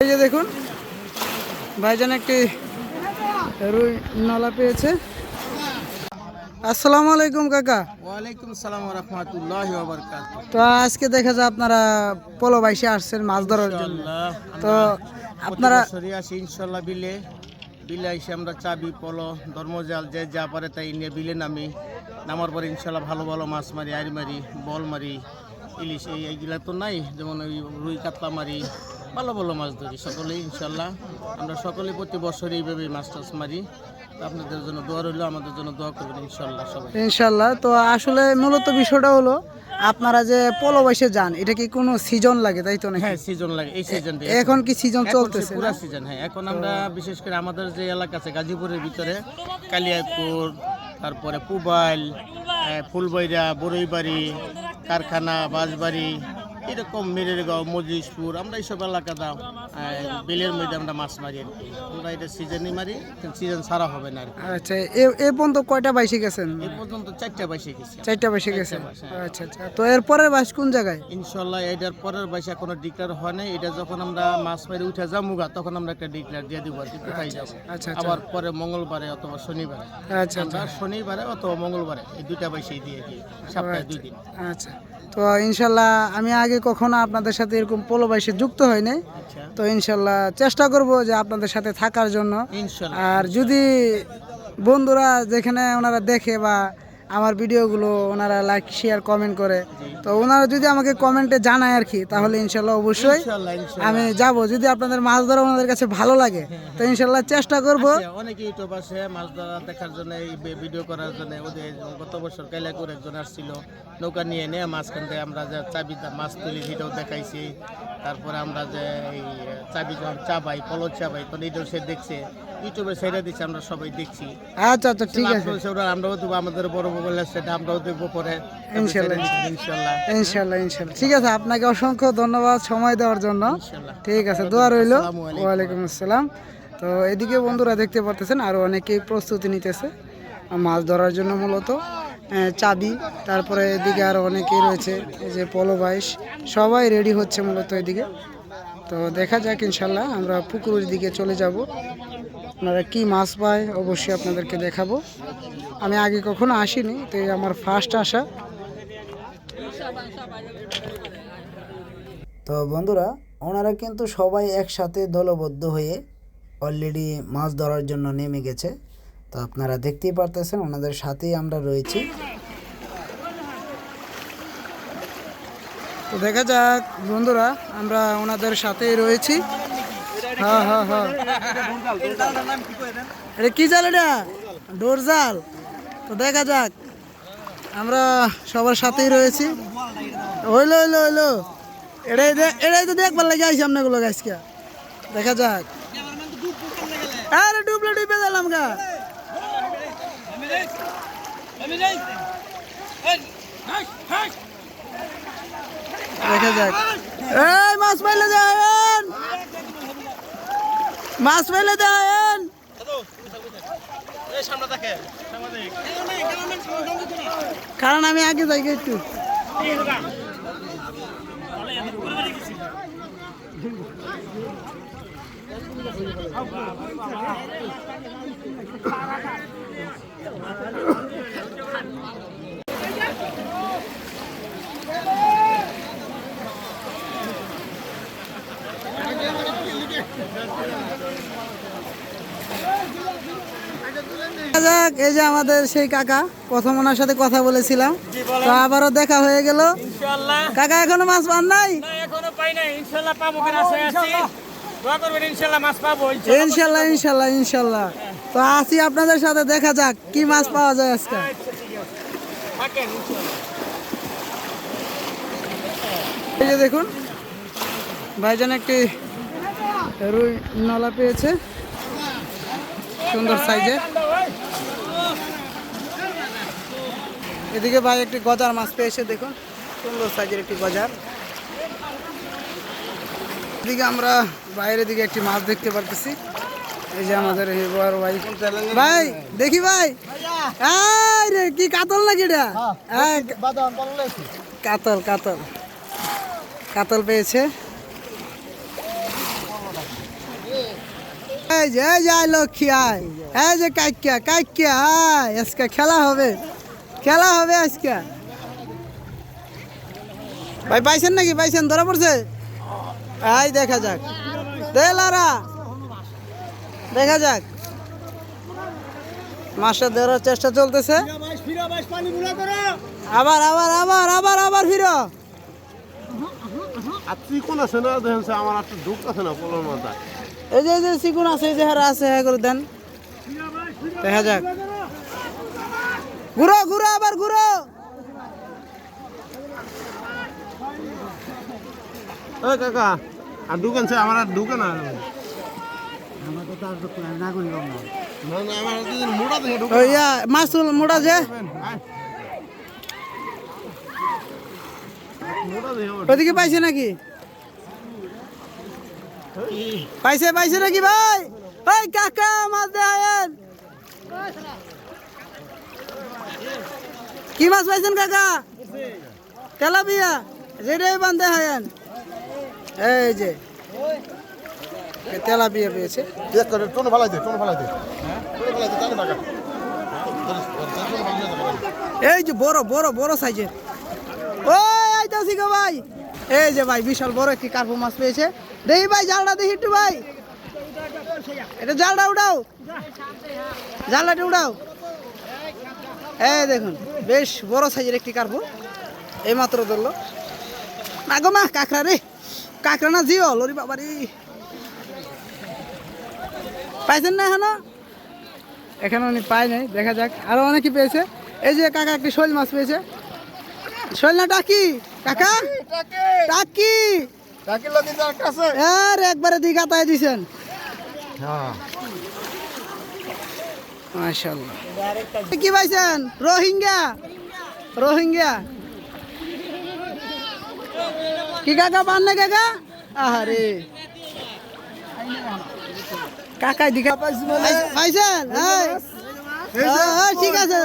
এই যে দেখুন ভাইজান একটি রুই নলা পেয়েছে। আসসালামু আলাইকুম কাকা। ওয়ালাইকুম সালাম রহমতুল্লাহ বারকাত তো আজকে দেখা যায় আপনারা পলো বাইশে আসছেন মাছ ধরার জন্য। তো আপনারা সরি আসি ইনশাআল্লাহ বিলে। বিলে এসে আমরা চাবি পলো ধর্মজাল যে যা পারে তাই নিয়ে বিলে নামি। নামার পরে ইনশাল্লাহ ভালো ভালো মাছ মারি আড়ি মারি বল মারি ইলিশ এইগুলা তো নাই যেমন ওই রুই কাতলা মারি ভালো ভালো মাছ ধরি সকলেই ইনশাল্লাহ আমরা সকলেই প্রতি বছর এইভাবে মাছ টাছ মারি। আপনাদের জন্য দোয়া রইল আমাদের জন্য দোয়া করবেন ইনশাল্লাহ সবাই। ইনশাল্লাহ তো আসলে মূলত বিষয়টা হলো আপনারা যে পলো বয়সে যান এটা কি কোনো সিজন লাগে তাই তো নাকি? হ্যাঁ সিজন লাগে এই সিজন এখন কি সিজন চলতেছে পুরা সিজন হ্যাঁ এখন আমরা বিশেষ করে আমাদের যে এলাকা আছে গাজীপুরের ভিতরে কালিয়াপুর তারপরে পুবাইল ফুলবৈরা বড়ইবাড়ি কারখানা বাঁশবাড়ি এরকম মেরেরগাঁও মজিশপুর আমরা এইসব এলাকা দাও বিলের মধ্যে আমরা মাছ মারি আমরা এটা সিজনই মারি সিজন ছাড়া হবে না আচ্ছা এ এ পর্যন্ত কয়টা বাইশে গেছেন? এই পর্যন্ত চারটা বাইশে গেছে। চারটা বাইশে গেছে? আচ্ছা আচ্ছা। তো এরপরের বাইশ কোন জায়গায়? ইনশাল্লাহ এটার পরের বাইশে এখনও ডিক্লেয়ার হয় নাই। এটা যখন আমরা মাছ মেরে উঠে যাব তখন আমরা একটা ডিক্লেয়ার দিয়ে দিব আর কি কোথায় যাব। আচ্ছা আচ্ছা। আবার পরে মঙ্গলবারে অথবা শনিবারে। আচ্ছা শনিবারে অথবা মঙ্গলবারে এই দুইটা বাইসেই দিয়ে দিই সপ্তাহে দুই দিন। আচ্ছা। তো ইনশাল্লাহ আমি আগে কখনো আপনাদের সাথে এরকম পোলো বাইশে যুক্ত হই নাই আচ্ছা। তো ইনশাল্লাহ চেষ্টা করব যে আপনাদের সাথে থাকার জন্য। আর যদি বন্ধুরা যেখানে ওনারা দেখে বা আমার ভিডিওগুলো ওনারা লাইক শেয়ার কমেন্ট করে। তো ওনারা যদি আমাকে কমেন্টে জানায় আর কি তাহলে ইনশাল্লাহ অবশ্যই আমি যাব। যদি আপনাদের মাছ ধরা ওনাদের কাছে ভালো লাগে তো ইনশাল্লাহ চেষ্টা করব। আচ্ছা, অনেক ইউটিউব আছে মাছ ধরা দেখার জন্য এই ভিডিও করার জন্য। ওদের গত বছর কাইলাকুর একজন আসছিল নৌকা নিয়ে নিয়ে মাঝখান থেকে আমরা যে চাবি মাছ তুলি ভিডিও দেখাইছি। তারপরে আমরা যে এই চাবি যখন চাবাই পলর চাবাই তখন এইটাও সে দেখছে। ইউটিউবে ছেড়ে দিচ্ছে আমরা সবাই দেখছি। আচ্ছা আচ্ছা ঠিক আছে। আমরাও দেবো আমাদের বড় বলে সেটা আমরাও দেখব পরে। ইনশাল্লাহ। ইনশাল্লাহ। ইনশাল্লাহ ঠিক আছে আপনাকে অসংখ্য ধন্যবাদ সময় দেওয়ার জন্য। ঠিক আছে দোয়া রইল। ওয়ালাইকুম আসসালাম। তো এদিকে বন্ধুরা দেখতে পারতেছেন আরও অনেকেই প্রস্তুতি নিতেছে। মাছ ধরার জন্য মূলত চাবি। তারপরে এদিকে আরও অনেকেই রয়েছে এই যে পলো বাইশ। সবাই রেডি হচ্ছে মূলত এদিকে। তো দেখা যাক ইনশাল্লাহ, আমরা পুকুরের দিকে চলে যাব। আপনারা কি মাছ পায় অবশ্যই আপনাদেরকে দেখাবো। আমি আগে কখনো আসিনি, তো আমার ফার্স্ট আসা। তো বন্ধুরা, ওনারা কিন্তু সবাই একসাথে দলবদ্ধ হয়ে অলরেডি মাছ ধরার জন্য নেমে গেছে। তো আপনারা দেখতেই পারতেছেন, ওনাদের সাথেই আমরা রয়েছি। তো দেখা যাক বন্ধুরা আমরা ওনাদের সাথেই রয়েছি হ্যাঁ হ্যাঁ হ্যাঁ এটা কি জাল এটা ডোর জাল তো দেখা যাক আমরা সবার সাথেই রয়েছি হইল হইল হইল এটাই এটাই তো দেখবার লাগে আইসি আপনাগুলো গাছকে দেখা যাক আরে ডুবলে ডুবে দিলাম গা দেখা যাক। এই মাছ পাইলে দেন মাছ পাইলে দেন কারণ আমি আগে যাই একটু। যাক এই যে আমাদের সেই কাকা প্রথম ওনার সাথে কথা বলেছিলাম। তো আবারও দেখা হয়ে গেল। কাকা এখনও মাছ পান নাই? এখনও পাই নাই। ইনশাল্লাহ পাবো ইনশাল্লাহ ইনশাল্লাহ ইনশাল্লাহ ইনশাল্লাহ তো আসি আপনাদের সাথে দেখা যাক কি মাছ পাওয়া যায় আজকে। এই যে দেখুন ভাইজান একটি রুই নলা পেয়েছে। সুন্দর সাইজের এদিকে ভাই একটি গজার মাছ পেয়েছে দেখুন। সুন্দর সাইজের একটি গজার। এদিকে আমরা বাইরের দিকে একটি মাছ দেখতে পারতেছি। এই যে আমাদের ভাই। ভাই দেখি ভাই। রে কি কাতল নাকি এটা? হ্যাঁ কাতল কাতল। কাতল পেয়েছে। এই যে, এই লক্ষ্মী, আয়। এই যে কাইকিয়া কাইকিয়া, আয়। আজকে খেলা হবে। খেলা হবে আজকে। ভাই, পাইছেন নাকি? পাইছেন, ধরা পড়ছে? এই দেখা যাক। দেখা যাক। মাছটা ধরার চেষ্টা চলতেছে। আবার আবার আবার আবার আবার ফিরো। আর আছে না? দেখেন আমার একটা দুঃখ আছে না, পোলোর মাথা এই যে এই যে চিকুন আছে এই যে হারা আছে হ্যাঁ করে দেন। দেখা যাক। ঘুরো ঘুরো আবার ঘুরো ওই কাকা আর দোকান সে আমার আর দোকান আর না না আমার যদি মোড়া দেখে ঢুকে ইয়া মাসুল মোড়া যে মোড়া দেখে আমার ওদিকে পাইছে নাকি? পাইছে পাইছে নাকি ভাই? ওই কাকা মাছ দেন কি মাছ পাইছেন কাকা? তেলাপিয়া যেটাই বান্ধে হায়ান এই যে। তেলাপিয়া পেয়েছে। টোন ফালাই দে টোন ফালাই দে টোন ফালাই দে। তাকে টাকা এই যে বড় বড় বড় সাইজের। ওই আইতাছি গো ভাই। এই যে ভাই বিশাল বড় একটি কার্পো মাছ পেয়েছে। দেখি ভাই জালটা দেখি একটু ভাই। এটা জালটা উঠাও। জালটা উঠাও। এই দেখুন বেশ বড় সাইজের একটি কার্পো এই মাত্র ধরলো। না গো মা কাঁকড়া রে। কাঁকড়া না জিও লরি বাবারি। পাইছেন না এখনও? এখানে উনি পায় নাই দেখা যাক। আরও অনেকে পেয়েছে। এই যে কাকা একটি শোল মাছ পেয়েছে। শোল না টাকি। কাকা টাকি। আর একবারে দিছেন। হ্যাঁ। কি পাইছেন? রোহিঙ্গা? রোহিঙ্গা। কি কাকা পান না কাকা? আহারে। কাকাই দিঘা পাইছেন? ঠিক আছে।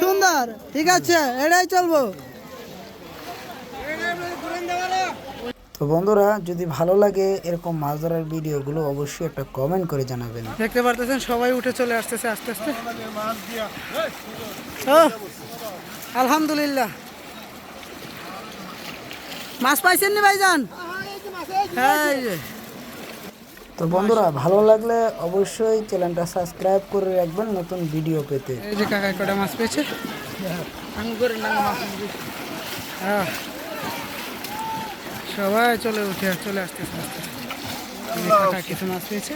সুন্দর। ঠিক আছে এটাই চলবো। তো বন্ধুরা যদি ভালো লাগে এরকম মাছ ধরার ভিডিওগুলো অবশ্যই একটা কমেন্ট করে জানাবেন। দেখতে পারতেছেন সবাই উঠে চলে আসতেছে আস্তে আস্তে। আলহামদুলিল্লাহ। মাছ পাইছেন নি ভাইজান? তো বন্ধুরা ভালো লাগলে অবশ্যই চ্যানেলটা সাবস্ক্রাইব করে রাখবেন নতুন ভিডিও পেতে। এই যে কাকা কটা মাছ পেয়েছে। হ্যাঁ সবাই চলে উঠে চলে আসতেছে আস্তে আস্তে। এই কিছু মাছ পেয়েছে